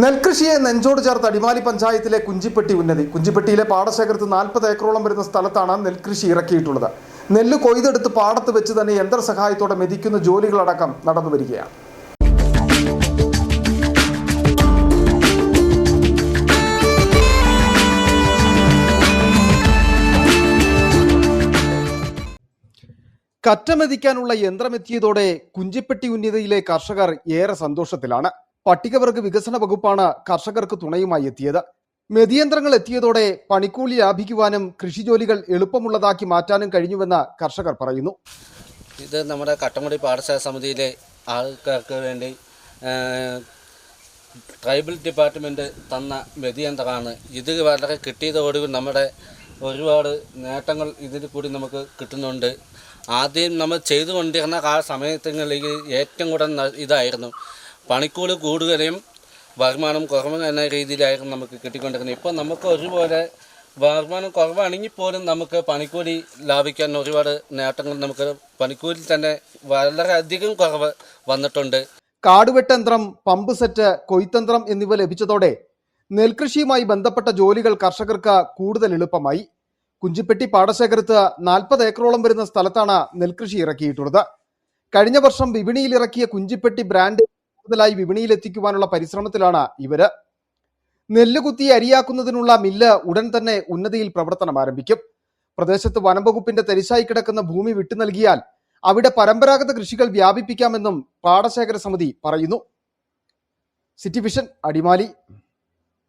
നെൽകൃഷിയെ നെഞ്ചോട് ചേർത്ത് അടിമാലി പഞ്ചായത്തിലെ കുഞ്ചിപ്പെട്ടി ഉന്നതി. കുഞ്ചിപ്പെട്ടിയിലെ പാടശേഖരത്ത് നാൽപ്പത് ഏക്കറോളം വരുന്ന സ്ഥലത്താണ് നെൽകൃഷി ഇറക്കിയിട്ടുള്ളത്. നെല്ല് കൊയ്തെടുത്ത് പാടത്ത് വെച്ച് തന്നെ യന്ത്ര സഹായത്തോടെ മെതിക്കുന്ന ജോലികളടക്കം നടന്നു വരികയാണ്. കറ്റമെതിക്കാനുള്ള യന്ത്രമെത്തിയതോടെ കുഞ്ചിപ്പെട്ടി ഉന്നതിയിലെ കർഷകർ ഏറെ സന്തോഷത്തിലാണ്. പട്ടികവർഗ വികസന വകുപ്പാണ് കർഷകർക്ക് തുണയുമായി എത്തിയത്. മെതിയന്ത്രങ്ങൾ എത്തിയതോടെ പണിക്കൂലി ലാഭിക്കുവാനും കൃഷിജോലികൾ എളുപ്പമുള്ളതാക്കി മാറ്റാനും കഴിഞ്ഞുവെന്ന് കർഷകർ പറയുന്നു. ഇത് നമ്മുടെ കട്ടമുടി പാഠശാല സമിതിയിലെ ആൾക്കാർക്ക് വേണ്ടി ട്രൈബൽ ഡിപ്പാർട്ട്മെന്റ് തന്ന മെതിയന്ത്രമാണ്. ഇത് വളരെ കിട്ടിയതോടുകൂടി നമ്മുടെ ഒരുപാട് നേട്ടങ്ങൾ ഇതിൽ കൂടി നമുക്ക് കിട്ടുന്നുണ്ട്. ആദ്യം നമ്മൾ ചെയ്തുകൊണ്ടിരുന്ന ആ സമയത്തുകളിൽ ഏറ്റവും കൂടുതൽ ഇതായിരുന്നു. പണിക്കൂലി കൂടുകയും വരുമാനം കുറവ് എന്ന രീതിയിലായിരുന്നു നമുക്ക് കിട്ടിക്കൊണ്ടിരുന്നത് ഇപ്പോൾ നമുക്ക് ഒരുപോലെ വരുമാനം കുറവാണെങ്കിൽ പോലും നമുക്ക് പണിക്കൂലി ലാഭിക്കാൻ ഒരുപാട് നേട്ടങ്ങൾ നമുക്ക് പണിക്കൂലി തന്നെ വളരെയധികം കുറവ് വന്നിട്ടുണ്ട്. കാടുവെട്ടന്ത്രം പമ്പ് സെറ്റ് കൊയ്ത്തന്ത്രം എന്നിവ ലഭിച്ചതോടെ നെൽകൃഷിയുമായി ബന്ധപ്പെട്ട ജോലികൾ കർഷകർക്ക് കൂടുതൽ എളുപ്പമായി. കുഞ്ചിപ്പെട്ടി പാടശേഖരത്ത് നാൽപ്പത് ഏക്കറോളം വരുന്ന സ്ഥലത്താണ് നെൽകൃഷി ഇറക്കിയിട്ടുള്ളത്. കഴിഞ്ഞ വർഷം വിപണിയിൽ ഇറക്കിയ കുഞ്ചിപ്പെട്ടി ബ്രാൻഡ് കൂടുതലായി വിപണിയിൽ എത്തിക്കുവാനുള്ള പരിശ്രമത്തിലാണ് ഇവർ. നെല്ല് കുത്തി അരിയാക്കുന്നതിനുള്ള മില്ല് ഉടൻ തന്നെ ഉന്നതിയിൽ പ്രവർത്തനം ആരംഭിക്കും. പ്രദേശത്ത് വനംവകുപ്പിന്റെ തരിശായി കിടക്കുന്ന ഭൂമി വിട്ടു നൽകിയാൽ അവിടെ പരമ്പരാഗത കൃഷികൾ വ്യാപിപ്പിക്കാമെന്നും പാടശേഖര സമിതി പറയുന്നു. City vision Adimali.